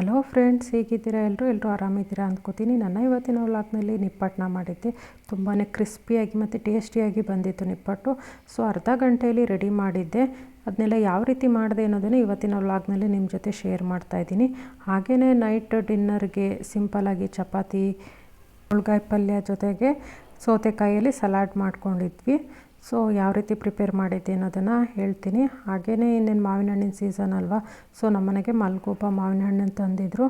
Hello friends, ಹೇಗಿದ್ದೀರಾ? ಎಲ್ಲರೂ ಎಲ್ಲರೂ ಆರಾಮಿದ್ದೀರಾ ಅಂದ್ಕೋತೀನಿ. ನನ್ನ ಇವತ್ತಿನ ವ್ಲಾಗ್ನಲ್ಲಿ ನಿಪ್ಪಟ್ಟನ್ನ ಮಾಡಿದ್ದೆ. ತುಂಬಾ ಕ್ರಿಸ್ಪಿಯಾಗಿ ಮತ್ತು ಟೇಸ್ಟಿಯಾಗಿ ಬಂದಿತ್ತು ನಿಪ್ಪಟ್ಟು. ಸೊ, ಅರ್ಧ ಗಂಟೆಯಲ್ಲಿ ರೆಡಿ ಮಾಡಿದ್ದೆ. ಅದನ್ನೆಲ್ಲ ಯಾವ ರೀತಿ ಮಾಡಿದೆ ಅನ್ನೋದನ್ನು ಇವತ್ತಿನ ವ್ಲಾಗ್ನಲ್ಲಿ ನಿಮ್ಮ ಜೊತೆ ಶೇರ್ ಮಾಡ್ತಾಯಿದ್ದೀನಿ ಹಾಗೆಯೇ ನೈಟ್ ಡಿನ್ನರ್ಗೆ ಸಿಂಪಲಾಗಿ ಚಪಾತಿ, ಮುಳ್ಗಾಯಿ ಪಲ್ಯ ಜೊತೆಗೆ ಸೌತೆಕಾಯಲ್ಲಿ ಸಲಾಡ್ ಮಾಡ್ಕೊಂಡಿದ್ವಿ. ಸೊ ಯಾವ ರೀತಿ ಪ್ರಿಪೇರ್ ಮಾಡಿದ್ದೆ ಅನ್ನೋದನ್ನು ಹೇಳ್ತೀನಿ. ಹಾಗೇ ಇನ್ನೇನು ಮಾವಿನ ಹಣ್ಣಿನ ಸೀಸನ್ ಅಲ್ವಾ ಸೊ ನಮ್ಮನೆಗೆ ಮಲ್ಗೋಪ ಮಾವಿನ ಹಣ್ಣನ್ನು ತಂದಿದ್ರು.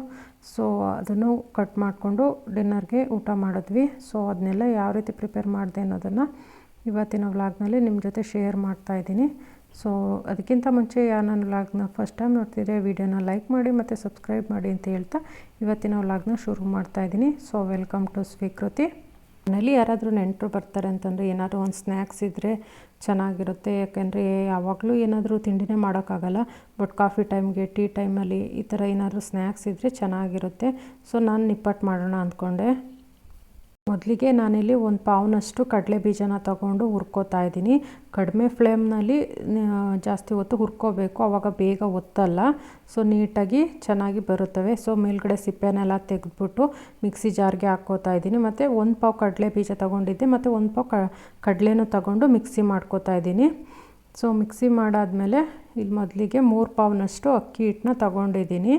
ಸೊ ಅದನ್ನು ಕಟ್ ಮಾಡಿಕೊಂಡು ಡಿನ್ನರ್ಗೆ ಊಟ ಮಾಡಿದ್ವಿ. ಸೊ ಅದನ್ನೆಲ್ಲ ಯಾವ ರೀತಿ ಪ್ರಿಪೇರ್ ಮಾಡಿದೆ ಅನ್ನೋದನ್ನು ಇವತ್ತಿನ ವ್ಲಾಗ್ನಲ್ಲಿ ನಿಮ್ಮ ಜೊತೆ ಶೇರ್ ಮಾಡ್ತಾ ಇದ್ದೀನಿ. ಸೊ ಅದಕ್ಕಿಂತ ಮುಂಚೆ ಯಾರು ನನ್ನ ವ್ಲಾಗ್ನ ಫಸ್ಟ್ ಟೈಮ್ ನೋಡ್ತಿದ್ರೆ ವೀಡಿಯೋನ ಲೈಕ್ ಮಾಡಿ ಮತ್ತು ಸಬ್ಸ್ಕ್ರೈಬ್ ಮಾಡಿ ಅಂತ ಹೇಳ್ತಾ ಇವತ್ತಿನ ವ್ಲಾಗ್ನ ಶುರು ಮಾಡ್ತಾ ಇದ್ದೀನಿ. ಸೊ ವೆಲ್ಕಮ್ ಟು ಸ್ವೀಕೃತಿ ಮನೇಲಿ ಯಾರಾದರೂ ನೆಂಟರು ಬರ್ತಾರೆ ಅಂತಂದರೆ ಏನಾದರೂ ಒಂದು ಸ್ನ್ಯಾಕ್ಸ್ ಇದ್ದರೆ ಚೆನ್ನಾಗಿರುತ್ತೆ. ಯಾಕೆಂದರೆ ಯಾವಾಗಲೂ ಏನಾದರೂ ತಿಂಡಿನೇ ಮಾಡೋಕ್ಕಾಗಲ್ಲ. ಬಟ್ ಕಾಫಿ ಟೈಮ್ಗೆ, ಟೀ ಟೈಮಲ್ಲಿ ಈ ಥರ ಏನಾದರೂ ಸ್ನ್ಯಾಕ್ಸ್ ಇದ್ದರೆ ಚೆನ್ನಾಗಿರುತ್ತೆ. ಸೊ ನಾನು ನಿಪ್ಪಟ್ಟು ಮಾಡೋಣ ಅಂದ್ಕೊಂಡೆ. ಮೊದಲಿಗೆ ನಾನಿಲ್ಲಿ ಒಂದು ಪಾವ್ನಷ್ಟು ಕಡಲೆ ಬೀಜನ ತಗೊಂಡು ಹುರ್ಕೋತಾ ಇದ್ದೀನಿ. ಕಡಿಮೆ ಫ್ಲೇಮ್ನಲ್ಲಿ ಜಾಸ್ತಿ ಹೊತ್ತು ಹುರ್ಕೋಬೇಕು ಆವಾಗ ಬೇಗ ಒತ್ತಲ್ಲ. ಸೊ, ನೀಟಾಗಿ ಚೆನ್ನಾಗಿ ಬರುತ್ತವೆ. ಸೊ, ಮೇಲ್ಗಡೆ ಸಿಪ್ಪೆನೆಲ್ಲ ತೆಗೆದ್ಬಿಟ್ಟು ಮಿಕ್ಸಿ ಜಾರ್ಗೆ ಹಾಕ್ಕೋತಾ ಇದ್ದೀನಿ. ಮತ್ತು ಒಂದು ಪಾವ್ ಕಡಲೆ ಬೀಜ ತೊಗೊಂಡಿದ್ದೆ. ಮತ್ತು ಒಂದು ಪಾವ್ ಕಡಲೆನೂ ತಗೊಂಡು ಮಿಕ್ಸಿ ಮಾಡ್ಕೋತಾ ಇದ್ದೀನಿ. ಸೊ, ಮಿಕ್ಸಿ ಮಾಡಾದಮೇಲೆ ಇಲ್ಲಿ ಮೊದಲಿಗೆ ಮೂರು ಪಾವ್ನಷ್ಟು ಅಕ್ಕಿ ಹಿಟ್ಟನ್ನ ತಗೊಂಡಿದ್ದೀನಿ.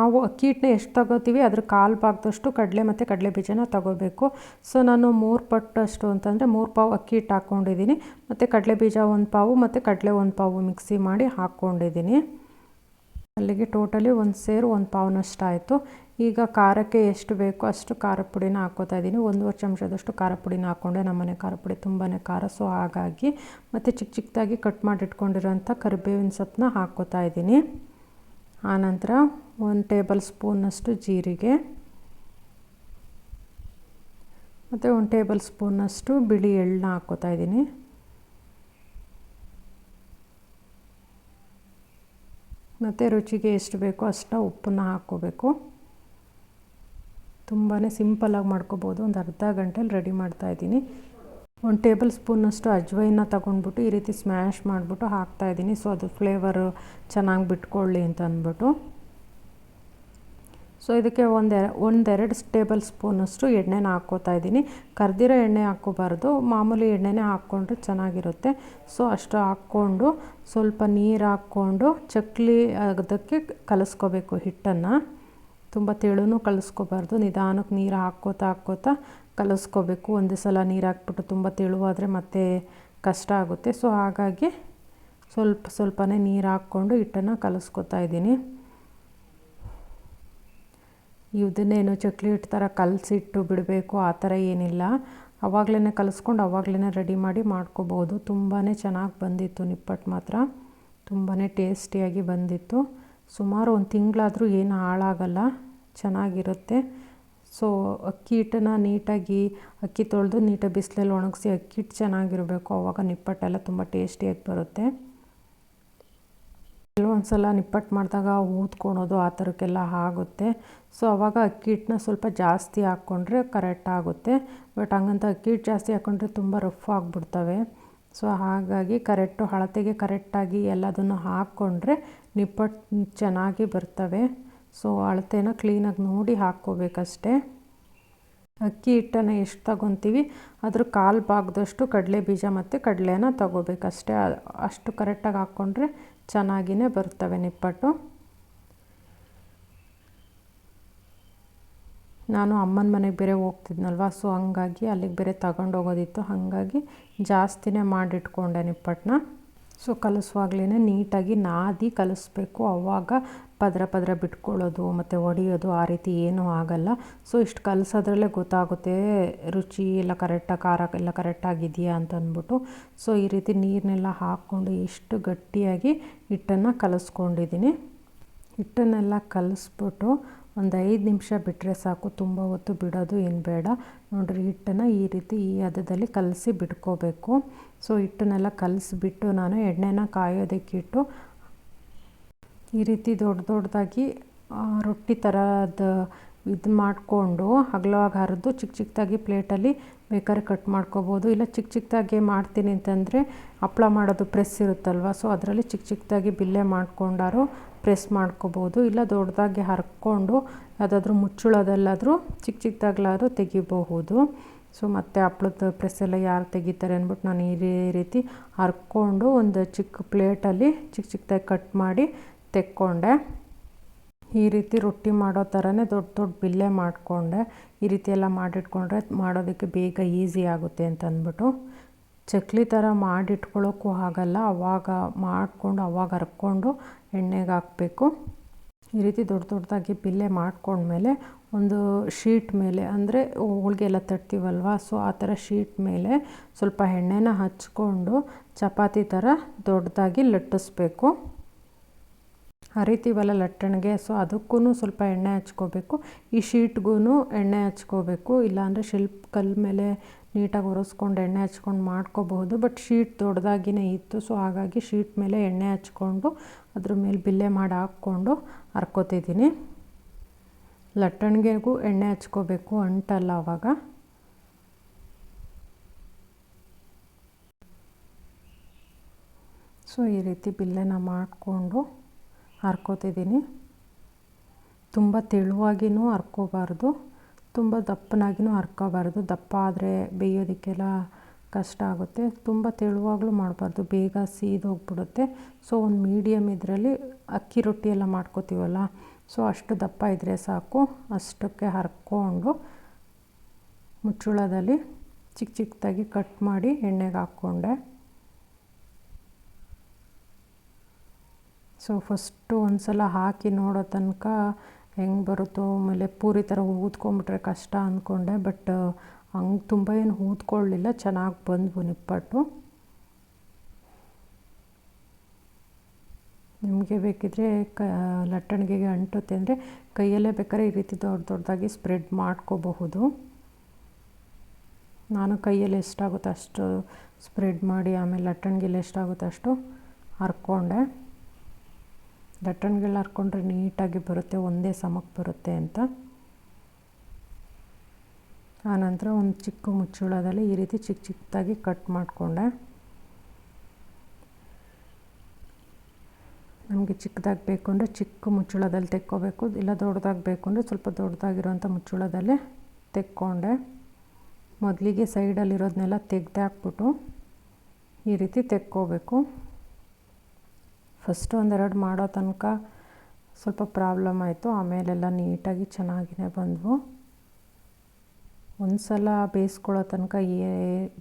ನಾವು ಅಕ್ಕಿ ಹಿಟ್ಟನ್ನ ಎಷ್ಟು ತಗೋತೀವಿ, ಅದ್ರ ಕಾಲು ಭಾಗದಷ್ಟು ಕಡಲೆ ಮತ್ತು ಕಡಲೆ ಬೀಜನ ತಗೋಬೇಕು. ಸೊ, ನಾನು ಮೂರು ಪಟ್ಟಷ್ಟು ಅಂತಂದರೆ ಮೂರು ಪಾವು ಅಕ್ಕಿ ಹಿಟ್ಟು ಹಾಕ್ಕೊಂಡಿದ್ದೀನಿ ಮತ್ತು ಕಡಲೆ ಬೀಜ ಒಂದು ಪಾವು, ಮತ್ತು ಕಡಲೆ ಒಂದು ಪಾವು ಮಿಕ್ಸಿ ಮಾಡಿ ಹಾಕ್ಕೊಂಡಿದ್ದೀನಿ ಅಲ್ಲಿಗೆ ಟೋಟಲಿ ಒಂದು ಸೇರು ಒಂದು ಪಾವ್ನಷ್ಟು ಆಯಿತು ಈಗ ಖಾರಕ್ಕೆ ಎಷ್ಟು ಬೇಕೋ ಅಷ್ಟು ಖಾರ ಪುಡಿನ ಹಾಕ್ಕೋತಾ ಇದ್ದೀನಿ. ಒಂದೂವರೆ ಚಮಚದಷ್ಟು ಖಾರ ಪುಡಿನ ಹಾಕ್ಕೊಂಡೆ ನಮ್ಮನೆ ಖಾರ ಪುಡಿ ತುಂಬಾ ಖಾರ. ಸೊ, ಹಾಗಾಗಿ ಮತ್ತು ಚಿಕ್ಕ ಚಿಕ್ಕದಾಗಿ ಕಟ್ ಮಾಡಿಟ್ಕೊಂಡಿರೋಂಥ ಕರಿಬೇವಿನ ಸೊಪ್ಪನ್ನ ಹಾಕ್ಕೋತಾ ಇದ್ದೀನಿ. ಆನಂತರ ಒಂದು ಟೇಬಲ್ ಸ್ಪೂನಷ್ಟು ಜೀರಿಗೆ. ಮತ್ತು ಒಂದು ಟೇಬಲ್ ಸ್ಪೂನಷ್ಟು ಬಿಳಿ ಎಳ್ಳನ್ನ ಹಾಕ್ಕೋತಾ ಇದ್ದೀನಿ. ಮತ್ತು ರುಚಿಗೆ ಎಷ್ಟು ಬೇಕೋ ಅಷ್ಟು ಉಪ್ಪನ್ನ ಹಾಕ್ಕೋಬೇಕು. ತುಂಬಾ ಸಿಂಪಲಾಗಿ ಮಾಡ್ಕೋಬೋದು ಒಂದು ಅರ್ಧ ಗಂಟೆಲಿ ರೆಡಿ ಮಾಡ್ತಾಯಿದ್ದೀನಿ ಒಂದು ಟೇಬಲ್ ಸ್ಪೂನಷ್ಟು ಅಜ್ವೈನ ತಗೊಂಡ್ಬಿಟ್ಟು ಈ ರೀತಿ ಸ್ಮ್ಯಾಶ್ ಮಾಡಿಬಿಟ್ಟು ಹಾಕ್ತಾಯಿದ್ದೀನಿ ಸೊ ಅದು ಫ್ಲೇವರು ಚೆನ್ನಾಗಿ ಬಿಟ್ಕೊಳ್ಳಿ ಅಂತ ಅಂದ್ಬಿಟ್ಟು. ಸೊ ಇದಕ್ಕೆ ಒಂದೆ ಒಂದೆರಡು ಟೇಬಲ್ ಸ್ಪೂನಷ್ಟು ಎಣ್ಣೆನ ಹಾಕ್ಕೋತಾ ಇದ್ದೀನಿ. ಕರ್ದಿರೋ ಎಣ್ಣೆ ಹಾಕ್ಕೋಬಾರ್ದು. ಮಾಮೂಲಿ ಎಣ್ಣೆನೇ ಹಾಕ್ಕೊಂಡ್ರೆ ಚೆನ್ನಾಗಿರುತ್ತೆ. ಸೊ ಅಷ್ಟು ಹಾಕ್ಕೊಂಡು ಸ್ವಲ್ಪ ನೀರು ಹಾಕ್ಕೊಂಡು ಚಕ್ಲಿ ಅದಕ್ಕೆ ಕಲಿಸ್ಕೋಬೇಕು ಹಿಟ್ಟನ್ನು. ತುಂಬ ತೆಳುನೂ ಕಲಿಸ್ಕೋಬಾರ್ದು. ನಿಧಾನಕ್ಕೆ ನೀರು ಹಾಕ್ಕೋತಾ ಹಾಕ್ಕೋತಾ ಕಲಿಸ್ಕೋಬೇಕು. ಒಂದೇ ಸಲ ನೀರು ಹಾಕ್ಬಿಟ್ಟು ತುಂಬ ತೆಳುವಾದರೆ ಮತ್ತೆ ಕಷ್ಟ ಆಗುತ್ತೆ. ಸೊ ಹಾಗಾಗಿ ಸ್ವಲ್ಪ, ಸ್ವಲ್ಪನೇ ನೀರು ಹಾಕ್ಕೊಂಡು ಹಿಟ್ಟನ್ನು ಕಲಿಸ್ಕೋತಾ ಇದ್ದೀನಿ. ಇದನ್ನೇನು ಚಕ್ಲೇಟ್ ಥರ ಕಲಸಿಟ್ಟು ಬಿಡಬೇಕು, ಆ ಥರ ಏನಿಲ್ಲ. ಆವಾಗಲೇ ಕಲಿಸ್ಕೊಂಡು ಆವಾಗಲೇ ರೆಡಿ ಮಾಡಿ ಮಾಡ್ಕೋಬೋದು. ತುಂಬಾ ಚೆನ್ನಾಗಿ ಬಂದಿತ್ತು ನಿಪ್ಪಟ್ಟು ಮಾತ್ರ. ತುಂಬಾ ಟೇಸ್ಟಿಯಾಗಿ ಬಂದಿತ್ತು. ಸುಮಾರು ಒಂದು ತಿಂಗಳಾದರೂ ಏನು ಹಾಳಾಗಲ್ಲ. ಚೆನ್ನಾಗಿರುತ್ತೆ. ಸೊ ಅಕ್ಕಿ ಹಿಟ್ಟನ್ನ ನೀಟಾಗಿ, ಅಕ್ಕಿ ತೊಳೆದು ನೀಟಾಗಿ ಬಿಸಿಲಲ್ಲಿ ಒಣಗಿಸಿ ಅಕ್ಕಿ ಹಿಟ್ಟು ಚೆನ್ನಾಗಿರಬೇಕು. ಆವಾಗ ನಿಪ್ಪಟ್ಟೆಲ್ಲ ತುಂಬ ಟೇಸ್ಟಿಯಾಗಿ ಬರುತ್ತೆ. ಕೆಲವೊಂದು ಸಲ ನಿಪ್ಪಟ್ಟು ಮಾಡಿದಾಗ ಊದ್ಕೊಳೋದು ಆ ಥರಕ್ಕೆಲ್ಲ ಆಗುತ್ತೆ. ಸೊ ಅವಾಗ ಅಕ್ಕಿ ಹಿಟ್ಟನ್ನ ಸ್ವಲ್ಪ ಜಾಸ್ತಿ ಹಾಕ್ಕೊಂಡ್ರೆ ಕರೆಕ್ಟ್ ಆಗುತ್ತೆ. ಬಟ್ ಹಂಗಂತ ಅಕ್ಕಿ ಹಿಟ್ಟು ಜಾಸ್ತಿ ಹಾಕ್ಕೊಂಡ್ರೆ ತುಂಬ ರಫ್ ಆಗಿಬಿಡ್ತವೆ. ಸೊ ಹಾಗಾಗಿ ಕರೆಕ್ಟು ಅಳತೆಗೆ ಕರೆಕ್ಟಾಗಿ ಎಲ್ಲದನ್ನು ಹಾಕ್ಕೊಂಡ್ರೆ ನಿಪ್ಪಟ್ಟು ಚೆನ್ನಾಗಿ ಬರ್ತವೆ. ಸೊ ಅಳತೆನ ಕ್ಲೀನಾಗಿ ನೋಡಿ ಹಾಕ್ಕೋಬೇಕಷ್ಟೆ. ಅಕ್ಕಿ ಹಿಟ್ಟನ್ನು ಎಷ್ಟು ತಗೊತೀವಿ? ಅದ್ರ ಕಾಲು ಭಾಗದಷ್ಟು ಕಡಲೆ ಬೀಜ ಮತ್ತು ಕಡಲೆನ ತಗೋಬೇಕಷ್ಟೇ. ಅಷ್ಟು ಕರೆಕ್ಟಾಗಿ ಹಾಕ್ಕೊಂಡ್ರೆ ಚೆನ್ನಾಗಿಯೇ ಬರ್ತವೆ ನಿಪ್ಪಟ್ಟು. ನಾನು ಅಮ್ಮನ ಮನೆಗೆ ಬೇರೆ ಹೋಗ್ತಿದ್ನಲ್ವ, ಸೊ ಹಂಗಾಗಿ ಅಲ್ಲಿಗೆ ಬೇರೆ ತಗೊಂಡೋಗೋದಿತ್ತು. ಹಾಗಾಗಿ ಜಾಸ್ತಿನೇ ಮಾಡಿಟ್ಕೊಂಡೆ ನಿಪ್ಪಟ್ಟನ್ನ. ಸೊ ಕಲಿಸುವಾಗ್ಲೇ ನೀಟಾಗಿ ನಾದಿ ಕಲಿಸ್ಬೇಕು. ಅವಾಗ ಪದರ ಪದರ ಬಿಟ್ಕೊಳ್ಳೋದು, ಮತ್ತು ಒಡೆಯೋದು ಆ ರೀತಿ ಏನೂ ಆಗಲ್ಲ. ಸೊ ಇಷ್ಟು ಕಲಿಸೋದ್ರಲ್ಲೇ ಗೊತ್ತಾಗುತ್ತೆ, ರುಚಿ ಎಲ್ಲ ಕರೆಕ್ಟಾಗಿ ಖಾರ ಎಲ್ಲ ಕರೆಕ್ಟಾಗಿದೆಯಾ ಅಂತ ಅಂದ್ಬಿಟ್ಟು ಸೊ ಈ ರೀತಿ ನೀರನ್ನೆಲ್ಲ ಹಾಕ್ಕೊಂಡು ಎಷ್ಟು ಗಟ್ಟಿಯಾಗಿ ಹಿಟ್ಟನ್ನು ಕಲಿಸ್ಕೊಂಡಿದ್ದೀನಿ. ಹಿಟ್ಟನ್ನೆಲ್ಲ ಕಲಿಸ್ಬಿಟ್ಟು ಒಂದು ಐದು ನಿಮಿಷ ಬಿಟ್ಟರೆ ಸಾಕು, ತುಂಬ ಹೊತ್ತು ಬಿಡೋದು ಏನು ಬೇಡ. ನೋಡಿರಿ, ಹಿಟ್ಟನ್ನು ಈ ರೀತಿ ಈ ಹದದಲ್ಲಿ ಕಲಸಿ ಬಿಟ್ಕೋಬೇಕು. ಸೊ, ಹಿಟ್ಟನ್ನೆಲ್ಲ ಕಲಸಿಬಿಟ್ಟು ನಾನು ಎಣ್ಣೆನ ಕಾಯೋದಕ್ಕಿಟ್ಟು ಈ ರೀತಿ ದೊಡ್ಡ ದೊಡ್ಡದಾಗಿ ರೊಟ್ಟಿ ಥರದ ಇದು ಮಾಡಿಕೊಂಡು ಹಗಲವಾಗಿ ಹರಿದು ಚಿಕ್ಕ ಚಿಕ್ಕದಾಗಿ ಪ್ಲೇಟಲ್ಲಿ ಬೇಕಾದ್ರೆ ಕಟ್ ಮಾಡ್ಕೋಬೋದು. ಇಲ್ಲ ಚಿಕ್ಕ ಚಿಕ್ಕದಾಗಿ ಮಾಡ್ತೀನಿ ಅಂತಂದರೆ ಹಪ್ಳ ಮಾಡೋದು ಪ್ರೆಸ್ ಇರುತ್ತಲ್ವ, ಸೊ, ಅದರಲ್ಲಿ ಚಿಕ್ಕ ಚಿಕ್ಕದಾಗಿ ಬಿಲ್ಲೆ ಮಾಡ್ಕೊಂಡಾರು ಪ್ರೆಸ್ ಮಾಡ್ಕೋಬೋದು, ಇಲ್ಲ ದೊಡ್ಡದಾಗಿ ಹರ್ಕೊಂಡು ಯಾವುದಾದ್ರೂ ಮುಚ್ಚಳದಲ್ಲಾದರೂ ಚಿಕ್ಕ ಚಿಕ್ಕದಾಗ್ಲಾದ್ರೂ ತೆಗಿಬಹುದು. ಸೊ, ಮತ್ತು ಪ್ರೆಸ್ ಎಲ್ಲ ಯಾರು ತೆಗಿತಾರೆ ಅಂದ್ಬಿಟ್ಟು ನಾನು ಈ ರೀತಿ ಹರ್ಕೊಂಡು ಒಂದು ಚಿಕ್ಕ ಪ್ಲೇಟಲ್ಲಿ ಚಿಕ್ಕ ಚಿಕ್ಕದಾಗಿ ಕಟ್ ಮಾಡಿ ತೆಕ್ಕೊಂಡೆ. ಈ ರೀತಿ ರೊಟ್ಟಿ ಮಾಡೋ ಥರನೇ ದೊಡ್ಡ ದೊಡ್ಡ ಬಿಲ್ಲೆ ಮಾಡಿಕೊಂಡೆ. ಈ ರೀತಿ ಎಲ್ಲ ಮಾಡಿಟ್ಕೊಂಡ್ರೆ ಮಾಡೋದಕ್ಕೆ ಬೇಗ ಈಸಿ ಆಗುತ್ತೆ ಅಂತ ಅಂದ್ಬಿಟ್ಟು ಚಕ್ಲಿ ಥರ ಮಾಡಿಟ್ಕೊಳ್ಳೋಕ್ಕೂ ಆಗಲ್ಲ. ಅವಾಗ ಮಾಡಿಕೊಂಡು, ಅವಾಗ ಹರ್ಕೊಂಡು ಎಣ್ಣೆಗೆ ಹಾಕಬೇಕು. ಈ ರೀತಿ ದೊಡ್ಡ ದೊಡ್ಡದಾಗಿ ಬಿಲ್ಲೆ ಮಾಡ್ಕೊಂಡ್ಮೇಲೆ ಒಂದು ಶೀಟ್ ಮೇಲೆ, ಅಂದರೆ ಹೋಳಿಗೆ ಎಲ್ಲ ತಟ್ತೀವಲ್ವ ಸೊ ಆ ಥರ ಶೀಟ್ ಮೇಲೆ ಸ್ವಲ್ಪ ಎಣ್ಣೆನ ಹಚ್ಕೊಂಡು ಚಪಾತಿ ಥರ ದೊಡ್ಡದಾಗಿ ಲಟ್ಟಿಸ್ಬೇಕು. ಹರಿತೀವಲ್ಲ ಲಟ್ಟಣಿಗೆ ಸೊ ಅದಕ್ಕೂ ಸ್ವಲ್ಪ ಎಣ್ಣೆ ಹಚ್ಕೋಬೇಕು. ಈ ಶೀಟ್ಗೂ ಎಣ್ಣೆ ಹಚ್ಕೋಬೇಕು, ಇಲ್ಲಾಂದರೆ ಶಿಲ್ಪ ಕಲ್ಲು ಮೇಲೆ ನೀಟಾಗಿ ಒರೆಸ್ಕೊಂಡು ಎಣ್ಣೆ ಹಚ್ಕೊಂಡು ಮಾಡ್ಕೋಬಹುದು ಬಟ್ ಶೀಟ್ ದೊಡ್ಡದಾಗಿನೇ ಇತ್ತು ಸೊ ಹಾಗಾಗಿ ಶೀಟ್ ಮೇಲೆ ಎಣ್ಣೆ ಹಚ್ಕೊಂಡು, ಅದ್ರ ಮೇಲೆ ಬಿಲ್ಲೆ ಮಾಡಿ ಹಾಕ್ಕೊಂಡು ಹರ್ಕೋತಿದ್ದೀನಿ. ಲಟ್ಟಣಿಗೆಗೂ ಎಣ್ಣೆ ಹಚ್ಕೋಬೇಕು ಅಂಟಲ್ಲ ಆವಾಗ ಸೊ ಈ ರೀತಿ ಬಿಲ್ಲೆನ ಮಾಡಿಕೊಂಡು ಹರ್ಕೋತಿದ್ದೀನಿ ತುಂಬ ತೆಳುವಾಗಿಯೂ ಹರ್ಕೋಬಾರ್ದು ತುಂಬ ದಪ್ಪನಾಗಿಯೂ ಹರ್ಕೋಬಾರ್ದು ದಪ್ಪ ಆದರೆ ಬೇಯೋದಕ್ಕೆಲ್ಲ ಕಷ್ಟ ಆಗುತ್ತೆ. ತುಂಬ ತೆಳುವಾಗಲೂ ಮಾಡಬಾರ್ದು, ಬೇಗ ಸೀದೋಗ್ಬಿಡುತ್ತೆ ಸೊ, ಒಂದು ಮೀಡಿಯಮ್ ಇದರಲ್ಲಿ ಅಕ್ಕಿ ರೊಟ್ಟಿ ಎಲ್ಲ ಮಾಡ್ಕೋತೀವಲ್ಲ, ಸೊ, ಅಷ್ಟು ದಪ್ಪ ಇದ್ದರೆ ಸಾಕು. ಅಷ್ಟಕ್ಕೆ ಹರ್ಕೊಂಡು ಮುಚ್ಚುಳದಲ್ಲಿ ಚಿಕ್ಕ ಚಿಕ್ಕದಾಗಿ ಕಟ್ ಮಾಡಿ ಎಣ್ಣೆಗೆ ಹಾಕ್ಕೊಂಡೆ. ಸೊ ಫಸ್ಟು ಒಂದು ಸಲ ಹಾಕಿ ನೋಡೋ ತನಕ ಹೆಂಗೆ ಬರುತ್ತೋ, ಆಮೇಲೆ ಪೂರಿ ಥರ ಊದ್ಕೊಂಬಿಟ್ರೆ ಕಷ್ಟ ಅಂದ್ಕೊಂಡೆ ಬಟ್ ಹಂಗೆ ತುಂಬ ಏನು ಊದ್ಕೊಳ್ಳಿಲ್ಲ, ಚೆನ್ನಾಗಿ ಬಂದವು ನಿಪ್ಪಟ್ಟು. ನಿಮಗೆ ಬೇಕಿದ್ರೆ ಕ, ಲಟ್ಟಣಿಗೆಗೆ ಅಂಟುತ್ತೆ ಅಂದರೆ ಕೈಯಲ್ಲೇ ಬೇಕಾದ್ರೆ ಈ ರೀತಿ ದೊಡ್ಡ ದೊಡ್ಡದಾಗಿ ಸ್ಪ್ರೆಡ್ ಮಾಡ್ಕೋಬಹುದು. ನಾನು ಕೈಯಲ್ಲಿ ಎಷ್ಟಾಗುತ್ತೆ ಅಷ್ಟು ಸ್ಪ್ರೆಡ್ ಮಾಡಿ, ಆಮೇಲೆ ಲಟ್ಟಣಿಗೆಲ್ಲ ಎಷ್ಟಾಗುತ್ತೆ ಅಷ್ಟು ಹರ್ಕೊಂಡೆ. ಲಟ್ಟಣಿಗೆಲ್ಲ ಹರ್ಕೊಂಡ್ರೆ ನೀಟಾಗಿ ಬರುತ್ತೆ, ಒಂದೇ ಸಮಕ್ಕೆ ಬರುತ್ತೆ ಅಂತ. ಆನಂತರ ಒಂದು ಚಿಕ್ಕ ಮುಚ್ಚಳದಲ್ಲಿ ಈ ರೀತಿ ಚಿಕ್ಕ ಚಿಕ್ಕದಾಗಿ ಕಟ್ ಮಾಡಿಕೊಂಡೆ. ನಮಗೆ ಚಿಕ್ಕದಾಗಿ ಬೇಕು ಅಂದರೆ ಚಿಕ್ಕ ಮುಚ್ಚಳದಲ್ಲಿ ತೆಕ್ಕೋಬೇಕು, ಇಲ್ಲ ದೊಡ್ಡದಾಗಿ ಬೇಕು ಅಂದರೆ ಸ್ವಲ್ಪ ದೊಡ್ಡದಾಗಿರೋಂಥ ಮುಚ್ಚಳದಲ್ಲಿ ತೆಕ್ಕೊಂಡೆ. ಮೊದಲಿಗೆ ಸೈಡಲ್ಲಿರೋದನ್ನೆಲ್ಲ ತೆಗ್ದಾಕ್ಬಿಟ್ಟು ಈ ರೀತಿ ತೆಕ್ಕೋಬೇಕು. ಫಸ್ಟು ಒಂದೆರಡು ಮಾಡೋ ತನಕ ಸ್ವಲ್ಪ ಪ್ರಾಬ್ಲಮ್ ಆಯಿತು. ಆಮೇಲೆಲ್ಲ ನೀಟಾಗಿ ಚೆನ್ನಾಗಿಯೇ ಬಂದವು. ಒಂದು ಸಲ ಬೇಯಿಸ್ಕೊಳ್ಳೋ ತನಕ ಏ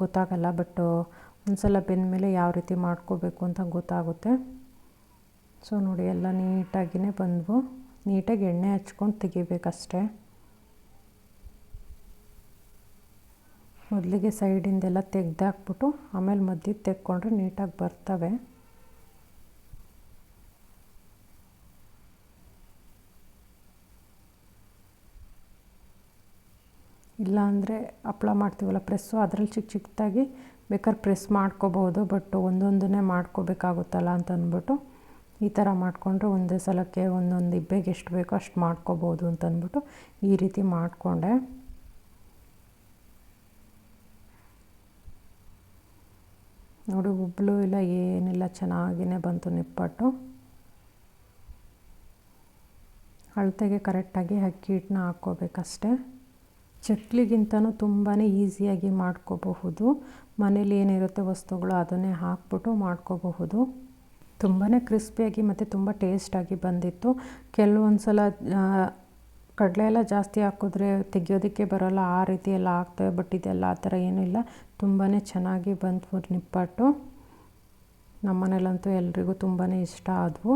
ಗೊತ್ತಾಗಲ್ಲ, ಬಟ್ ಒಂದು ಸಲ ಬೆಂದಮೇಲೆ ಯಾವ ರೀತಿ ಮಾಡ್ಕೋಬೇಕು ಅಂತ ಗೊತ್ತಾಗುತ್ತೆ. ಸೊ ನೋಡಿ, ಎಲ್ಲ ನೀಟಾಗಿಯೇ ಬಂದವು. ನೀಟಾಗಿ ಎಣ್ಣೆ ಹಚ್ಕೊಂಡು ತೆಗಿಬೇಕಷ್ಟೆ. ಮೊದಲಿಗೆ ಸೈಡಿಂದೆಲ್ಲ ತೆಗ್ದಾಕ್ಬಿಟ್ಟು ಆಮೇಲೆ ಮಧ್ಯಕ್ಕೆ ತೆಕ್ಕೊಂಡ್ರೆ ನೀಟಾಗಿ ಬರ್ತವೆ. ಇಲ್ಲಾಂದರೆ ಹಪ್ಳ ಮಾಡ್ತೀವಲ್ಲ ಪ್ರೆಸ್ಸು, ಅದರಲ್ಲಿ ಚಿಕ್ಕ ಚಿಕ್ಕದಾಗಿ ಬೇಕಾದ್ರೆ ಪ್ರೆಸ್ ಮಾಡ್ಕೋಬೋದು, ಬಟ್ ಒಂದೊಂದನ್ನೇ ಮಾಡ್ಕೋಬೇಕಾಗುತ್ತಲ್ಲ ಅಂತ ಅಂದ್ಬಿಟ್ಟು ಈ ಥರ ಮಾಡಿಕೊಂಡ್ರೆ ಒಂದೇ ಸಲಕ್ಕೆ ಒಂದೊಂದು ಇಬ್ಬೆಗೆ ಎಷ್ಟು ಬೇಕೋ ಅಷ್ಟು ಮಾಡ್ಕೋಬೋದು ಅಂತಂದ್ಬಿಟ್ಟು ಈ ರೀತಿ ಮಾಡಿಕೊಂಡೆ. ನೋಡಿ ಉಬ್ಬಳು ಇಲ್ಲ ಏನಿಲ್ಲ ಚೆನ್ನಾಗಿಯೇ ಬಂತು ನಿಪ್ಪಟ್ಟು. ಅಳತೆಗೆ ಕರೆಕ್ಟಾಗಿ ಅಕ್ಕಿ ಹಿಟ್ಟನ್ನ ಹಾಕ್ಕೋಬೇಕಷ್ಟೆ. ಚಕ್ಲಿಗಿಂತನೂ ತುಂಬಾ ಈಸಿಯಾಗಿ ಮಾಡ್ಕೋಬಹುದು. ಮನೇಲಿ ಏನಿರುತ್ತೆ ವಸ್ತುಗಳು ಅದನ್ನೇ ಹಾಕ್ಬಿಟ್ಟು ಮಾಡ್ಕೋಬಹುದು. ತುಂಬಾ ಕ್ರಿಸ್ಪಿಯಾಗಿ ಮತ್ತು ತುಂಬ ಟೇಸ್ಟಾಗಿ ಬಂದಿತ್ತು. ಕೆಲವೊಂದು ಸಲ ಕಡಲೆ ಎಲ್ಲ ಜಾಸ್ತಿ ಹಾಕಿದ್ರೆ ತೆಗಿಯೋದಕ್ಕೆ ಬರೋಲ್ಲ, ಆ ರೀತಿ ಎಲ್ಲ ಆಗ್ತವೆ ಬಟ್ ಇದೆಲ್ಲ ಆ ಥರ ಏನೂ ಇಲ್ಲ. ತುಂಬಾ ಚೆನ್ನಾಗಿ ಬಂತು ನಿಪ್ಪಟ್ಟು. ನಮ್ಮ ಮನೇಲಂತೂ ಎಲ್ರಿಗೂ ತುಂಬಾ ಇಷ್ಟ ಆದವು.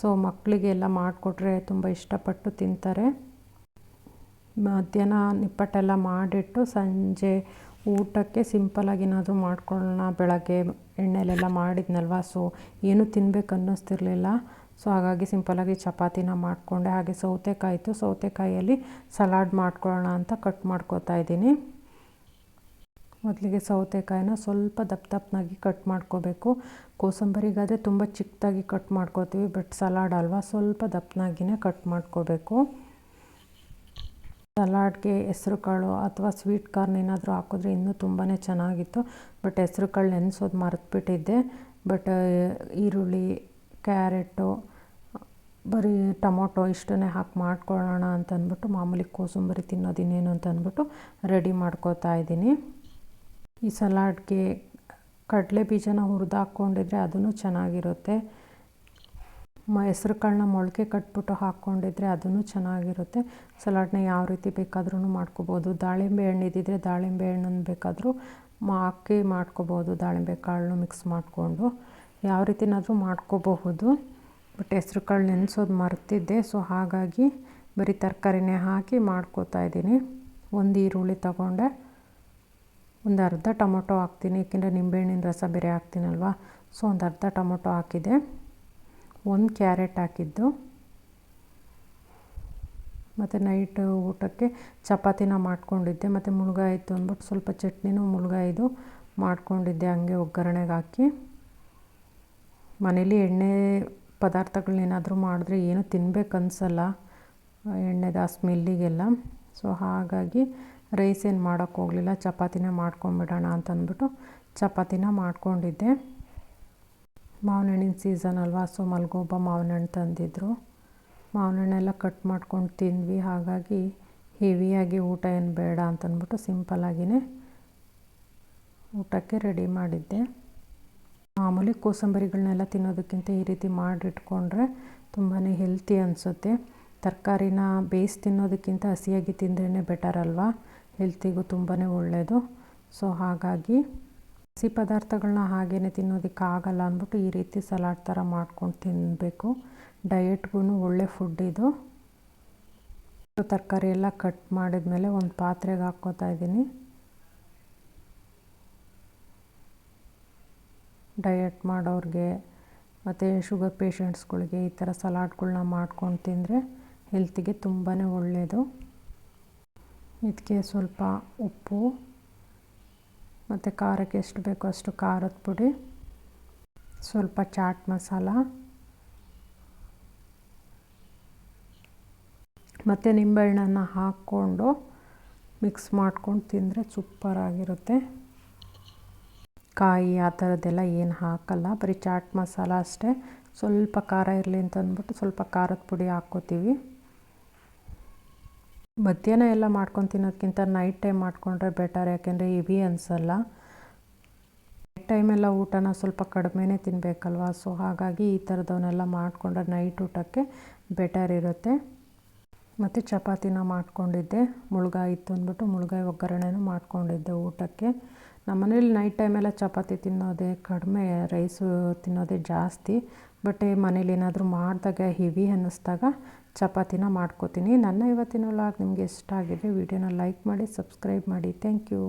ಸೊ ಮಕ್ಕಳಿಗೆಲ್ಲ ಮಾಡಿಕೊಟ್ರೆ ತುಂಬ ಇಷ್ಟಪಟ್ಟು ತಿಂತಾರೆ. ಮಧ್ಯಾಹ್ನ ನಿಪ್ಪಟ್ಟೆಲ್ಲ ಮಾಡಿಟ್ಟು ಸಂಜೆ ಊಟಕ್ಕೆ ಸಿಂಪಲಾಗಿ ಏನಾದರೂ ಮಾಡ್ಕೊಳ್ಳೋಣ. ಬೆಳಗ್ಗೆ ಎಣ್ಣೆಲೆಲ್ಲ ಮಾಡಿದ್ನಲ್ವ? ಸೊ ಏನೂ ತಿನ್ಬೇಕು ಅನ್ನಿಸ್ತಿರ್ಲಿಲ್ಲ. ಸೊ ಹಾಗಾಗಿ ಸಿಂಪಲಾಗಿ ಚಪಾತಿನ ಮಾಡಿಕೊಂಡೆ. ಹಾಗೆ ಸೌತೆಕಾಯಿ ಇತ್ತು. ಸೌತೆಕಾಯಿಯಲ್ಲಿ ಸಲಾಡ್ ಮಾಡ್ಕೊಳ್ಳೋಣ ಅಂತ ಕಟ್ ಮಾಡ್ಕೋತಾ ಇದ್ದೀನಿ. ಮೊದಲಿಗೆ ಸೌತೆಕಾಯಿನ ಸ್ವಲ್ಪ ದಪ್ಪ ದಪ್ಪನಾಗಿ ಕಟ್ ಮಾಡ್ಕೋಬೇಕು. ಕೋಸಂಬರಿಗಾದರೆ ತುಂಬ ಚಿಕ್ಕದಾಗಿ ಕಟ್ ಮಾಡ್ಕೋತೀವಿ ಬಟ್ ಸಲಾಡ್ ಅಲ್ವಾ? ಸ್ವಲ್ಪ ದಪ್ಪನಾಗಿನೇ ಕಟ್ ಮಾಡ್ಕೋಬೇಕು. ಸಲಾಡ್ಗೆ ಹೆಸ್ರು ಕಾಳು ಅಥವಾ ಸ್ವೀಟ್ ಕಾರ್ನ್ ಏನಾದರೂ ಹಾಕಿದ್ರೆ ಇನ್ನೂ ತುಂಬಾ ಚೆನ್ನಾಗಿತ್ತು. ಬಟ್ ಹೆಸ್ರು ಕಾಳು ನೆನೆಸೋದು ಮರೆತುಬಿಟ್ಟಿದ್ದೆ. ಬಟ್ ಈರುಳ್ಳಿ, ಕ್ಯಾರೆಟು, ಬರೀ ಟೊಮೊಟೊ ಇಷ್ಟನ್ನೇ ಹಾಕಿ ಮಾಡ್ಕೊಳ್ಳೋಣ ಅಂತ ಅಂದ್ಬಿಟ್ಟು, ಮಾಮೂಲಿ ಕೋಸಂಬರಿ ತಿನ್ನೋದು ಇನ್ನೇನು ಅಂತ ಅಂದ್ಬಿಟ್ಟು ರೆಡಿ ಮಾಡ್ಕೋತಾ ಇದ್ದೀನಿ. ಈ ಸಲಾಡ್ಗೆ ಕಡಲೆ ಬೀಜನ ಹುರಿದಾಕ್ಕೊಂಡಿದ್ರೆ ಅದೂ ಚೆನ್ನಾಗಿರುತ್ತೆ. ಹೆಸ್ರು ಕಾಳನ್ನ ಮೊಳಕೆ ಕಟ್ಬಿಟ್ಟು ಹಾಕ್ಕೊಂಡಿದ್ರೆ ಅದೂ ಚೆನ್ನಾಗಿರುತ್ತೆ. ಸಲಾಡ್ನ ಯಾವ ರೀತಿ ಬೇಕಾದ್ರೂ ಮಾಡ್ಕೋಬೋದು. ದಾಳಿಂಬೆ ಹಣ್ಣು ಇದ್ದಿದ್ರೆ ದಾಳಿಂಬೆ ಹಣ್ಣನ್ನು ಬೇಕಾದರೂ ಹಾಕಿ ಮಾಡ್ಕೋಬೋದು. ದಾಳಿಂಬೆ ಕಾಳನ್ನು ಮಿಕ್ಸ್ ಮಾಡಿಕೊಂಡು ಯಾವ ರೀತಿನಾದರೂ ಮಾಡ್ಕೋಬಹುದು. ಬಟ್ ಹೆಸ್ರು ಕಾಳು ನೆನೆಸೋದು ಮರ್ತಿದ್ದೆ. ಸೊ ಹಾಗಾಗಿ ಬರೀ ತರಕಾರಿನೇ ಹಾಕಿ ಮಾಡ್ಕೋತಾ ಇದ್ದೀನಿ. ಒಂದು ಈರುಳ್ಳಿ ತಗೊಂಡೆ. ಒಂದು ಅರ್ಧ ಟೊಮೊಟೊ ಹಾಕ್ತೀನಿ. ಏಕೆಂದರೆ ನಿಂಬೆಹಣ್ಣಿನ ರಸ ಬೇರೆ ಹಾಕ್ತೀನಲ್ವ? ಸೊ ಒಂದು ಅರ್ಧ ಟೊಮೊಟೊ ಹಾಕಿದೆ. ಒಂದು ಕ್ಯಾರೆಟ್ ಹಾಕಿದ್ದು. ಮತ್ತು ನೈಟ್ ಊಟಕ್ಕೆ ಚಪಾತಿನ ಮಾಡ್ಕೊಂಡಿದ್ದೆ. ಮತ್ತು ಮುಳುಗಾಯಿ ಇತ್ತು ಅಂದ್ಬಿಟ್ಟು ಸ್ವಲ್ಪ ಚಟ್ನಿನೂ ಮುಳುಗಾಯಿದು ಮಾಡ್ಕೊಂಡಿದ್ದೆ. ಹಂಗೆ ಒಗ್ಗರಣೆಗೆ ಹಾಕಿ. ಮನೇಲಿ ಎಣ್ಣೆ ಪದಾರ್ಥಗಳನ್ನೇನಾದರೂ ಮಾಡಿದ್ರೆ ಏನು ತಿನ್ಬೇಕು ಅನಿಸಲ್ಲ ಎಣ್ಣೆದ ಆ ಸ್ಮೆಲ್ಲಿಗೆಲ್ಲ ಸೊ, ಹಾಗಾಗಿ ರೈಸ್ ಏನು ಮಾಡೋಕ್ಕೋಗಲಿಲ್ಲ ಚಪಾತಿನ ಮಾಡ್ಕೊಂಬಿಡೋಣ ಅಂತ ಅಂದ್ಬಿಟ್ಟು ಚಪಾತಿನ ಮಾಡ್ಕೊಂಡಿದ್ದೆ. ಮಾವಿನ ಹಣ್ಣಿನ ಸೀಸನ್ ಅಲ್ವಾ? ಸೊ ಮಲ್ಗೋಬ ಮಾವಿನ ಹಣ್ಣು ತಂದಿದ್ದರು ಮಾವಿನ ಹಣ್ಣೆಲ್ಲ ಕಟ್ ಮಾಡ್ಕೊಂಡು ತಿಂದ್ವಿ. ಹಾಗಾಗಿ ಹೆವಿಯಾಗಿ ಊಟ ಏನು ಬೇಡ ಅಂತಂದ್ಬಿಟ್ಟು ಸಿಂಪಲ್ಲಾಗಿಯೇ ಊಟಕ್ಕೆ ರೆಡಿ ಮಾಡಿದ್ದೆ. ಮಾಮೂಲಿ ಕೋಸಂಬರಿಗಳನ್ನೆಲ್ಲ ತಿನ್ನೋದಕ್ಕಿಂತ ಈ ರೀತಿ ಮಾಡಿಟ್ಕೊಂಡ್ರೆ ತುಂಬಾ ಹೆಲ್ತಿ ಅನಿಸುತ್ತೆ. ತರಕಾರಿನ ಬೇಯಿಸಿ ತಿನ್ನೋದಕ್ಕಿಂತ ಹಸಿಯಾಗಿ ತಿಂದ್ರೇ ಬೆಟರ್ ಅಲ್ವಾ? ಹೆಲ್ತಿಗೂ ತುಂಬಾ ಒಳ್ಳೆಯದು ಸೊ ಹಾಗಾಗಿ ಹಸಿ ಪದಾರ್ಥಗಳನ್ನ ಹಾಗೇ ತಿನ್ನೋದಕ್ಕಾಗಲ್ಲ ಅಂದ್ಬಿಟ್ಟು ಈ ರೀತಿ ಸಲಾಡ್ ಥರ ಮಾಡ್ಕೊಂಡು ತಿನ್ನಬೇಕು ಡಯೆಟ್ಗೂ ಒಳ್ಳೆ ಫುಡ್ ಇದು. ತರಕಾರಿ ಎಲ್ಲ ಕಟ್ ಮಾಡಿದ್ಮೇಲೆ ಒಂದು ಪಾತ್ರೆಗೆ ಹಾಕ್ಕೋತಾ ಇದ್ದೀನಿ. ಡಯಟ್ ಮಾಡೋರಿಗೆ ಮತ್ತು ಶುಗರ್ ಪೇಷಂಟ್ಸ್ಗಳಿಗೆ ಈ ಥರ ಸಲಾಡ್ಗಳನ್ನ ಮಾಡ್ಕೊಂಡು ತಿಂದರೆ ಹೆಲ್ತಿಗೆ ತುಂಬಾ ಒಳ್ಳೆಯದು ಇದಕ್ಕೆ ಸ್ವಲ್ಪ ಉಪ್ಪು ಮತ್ತು ಖಾರಕ್ಕೆ ಎಷ್ಟು ಬೇಕೋ ಅಷ್ಟು ಖಾರದ ಪುಡಿ, ಸ್ವಲ್ಪ ಚಾಟ್ ಮಸಾಲ, ಮತ್ತು ನಿಂಬೆಹಣ್ಣನ್ನು ಹಾಕ್ಕೊಂಡು ಮಿಕ್ಸ್ ಮಾಡ್ಕೊಂಡು ತಿಂದರೆ ಸೂಪರಾಗಿರುತ್ತೆ. ಕಾಯಿ ಆ ಥರದ್ದೆಲ್ಲ ಏನು ಹಾಕಲ್ಲ, ಬರೀ ಚಾಟ್ ಮಸಾಲ ಅಷ್ಟೇ. ಸ್ವಲ್ಪ ಖಾರ ಇರಲಿ ಅಂತ ಅಂದ್ಬಿಟ್ಟು ಸ್ವಲ್ಪ ಖಾರದ ಪುಡಿ ಹಾಕ್ಕೋತೀವಿ. ಮಧ್ಯಾಹ್ನ ಎಲ್ಲ ಮಾಡ್ಕೊಂಡು ತಿನ್ನೋದಕ್ಕಿಂತ ನೈಟ್ ಟೈಮ್ ಮಾಡಿಕೊಂಡ್ರೆ ಬೆಟರ್ ಯಾಕೆಂದರೆ ಹೆವಿ ಅನಿಸಲ್ಲ. ನೈಟ್ ಟೈಮೆಲ್ಲ ಊಟನ ಸ್ವಲ್ಪ ಕಡಿಮೆನೇ ತಿನ್ನಬೇಕಲ್ವ ಸೊ ಹಾಗಾಗಿ ಈ ಥರದವನ್ನೆಲ್ಲ ಮಾಡಿಕೊಂಡ್ರೆ ನೈಟ್ ಊಟಕ್ಕೆ ಬೆಟರ್ ಇರುತ್ತೆ. ಮತ್ತು ಚಪಾತಿನ ಮಾಡ್ಕೊಂಡಿದ್ದೆ. ಮುಳುಗಾಯಿ ಇತ್ತು ಅಂದ್ಬಿಟ್ಟು ಮುಳುಗಾಯಿ ಒಗ್ಗರಣೆನೂ ಮಾಡ್ಕೊಂಡಿದ್ದೆ ಊಟಕ್ಕೆ. ನಮ್ಮ ಮನೇಲಿ ನೈಟ್ ಟೈಮೆಲ್ಲ ಚಪಾತಿ ತಿನ್ನೋದೇ ಕಡಿಮೆ ರೈಸು ತಿನ್ನೋದೇ ಜಾಸ್ತಿ. ಬಟ್ ಮನೇಲಿ ಏನಾದರೂ ಮಾಡಿದಾಗ ಹೆವಿ ಅನ್ನಿಸ್ದಾಗ ಚಪಾತಿನ ಮಾಡ್ಕೋತೀನಿ. ನನ್ನ ಇವತ್ತಿನ ವ್ಲಾಗ್ ನಿಮಗೆ ಇಷ್ಟ ಆಗಿದೆ ವಿಡಿಯೋನ ಲೈಕ್ ಮಾಡಿ ಸಬ್ಸ್ಕ್ರೈಬ್ ಮಾಡಿ. Thank you